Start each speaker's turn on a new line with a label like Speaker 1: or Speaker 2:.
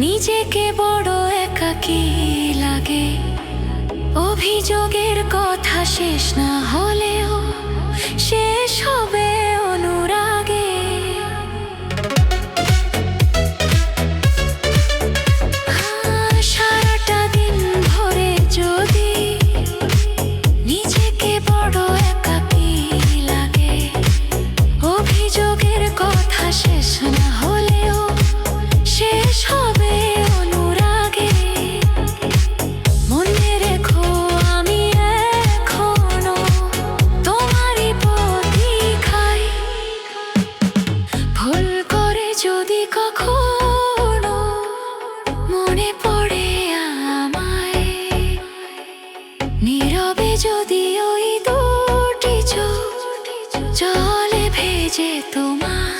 Speaker 1: নিজেকে বড় একাকী লাগে। অভিযোগের কথা শেষ না হল এই যে তোমার